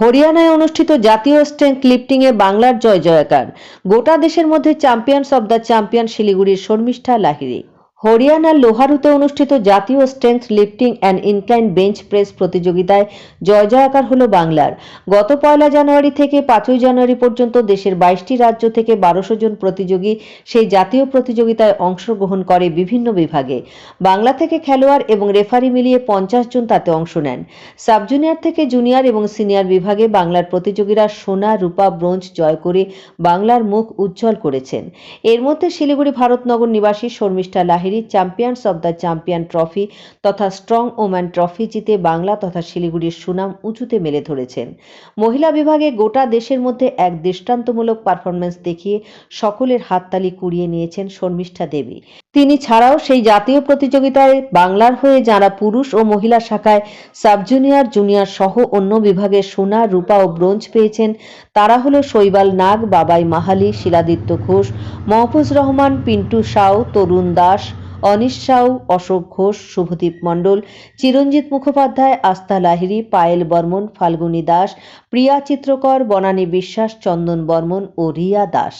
হরিয়ানায় অনুষ্ঠিত জাতীয় স্ট্রেংথ লিফটিংয়ে বাংলার জয় জয়কার। গোটা দেশের মধ্যে চ্যাম্পিয়ন্স অব দ্য চ্যাম্পিয়ন শিলিগুড়ির শর্মিষ্ঠা লাহিড়ী। হরিয়ানার লোহারুতে অনুষ্ঠিত জাতীয় strength lifting and incline bench press প্রতিযোগিতায় জয় জয়াকার হল বাংলার। গত পয়লা জানুয়ারি থেকে পাঁচই জানুয়ারি পর্যন্ত দেশের বাইশটি রাজ্য থেকে বারোশো জন প্রতিযোগী সেই জাতীয় প্রতিযোগিতায় অংশগ্রহণ করে বিভিন্ন বিভাগে। বাংলা থেকে খেলোয়াড় এবং রেফারি মিলিয়ে পঞ্চাশ জন তাতে অংশ নেন। সাব জুনিয়র থেকে জুনিয়র এবং সিনিয়র বিভাগে বাংলার প্রতিযোগীরা সোনা, রূপা, ব্রোঞ্জ জয় করে বাংলার মুখ উজ্জ্বল করেছেন। এর মধ্যে শিলিগুড়ি ভারতনগর নিবাসী Sharmistha Lahiri champions of the champion trophy তথা স্ট্রং ওম্যান ট্রফি জিতে বাংলা তথা শিলিগুড়ির সুনাম উঁচুতে মেলে ধরেছেন। মহিলা বিভাগে গোটা দেশের মধ্যে এক দৃষ্টান্তমূলক পারফরমেন্স দেখিয়ে সকলের হাততালি কুড়িয়ে নিয়েছেন শর্মিষ্ঠা দেবী। তিনি ছাড়াও সেই জাতীয় প্রতিযোগিতায় বাংলার হয়ে যারা পুরুষ ও মহিলা শাখায় সাব জুনিয়র জুনিয়র সহ অন্য বিভাগে সোনা, রূপা ও ব্রোঞ্জ পেয়েছেন, তারা হলো শৈবাল নাগ, বাবাই মাহালি, শিলাদিত্য ঘোষ, মহফুজ রহমান, পিন্টু সাউ, তরুণ দাস অনিশ সাউ, অশোক ঘোষ, শুভদীপ মণ্ডল, চিরঞ্জিত মুখোপাধ্যায়, আস্থা লাহিড়ী, পায়েল বর্মন, ফাল্গুনী দাস, প্রিয়া চিত্রকর, বনানী বিশ্বাস, চন্দন বর্মন ও রিয়া দাস।